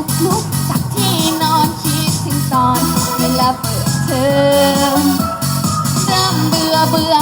ลุกลุกจากที่นอนคิดถึงตอนเวลาเปิดเทอมเริ่มเบื่อเบื่อ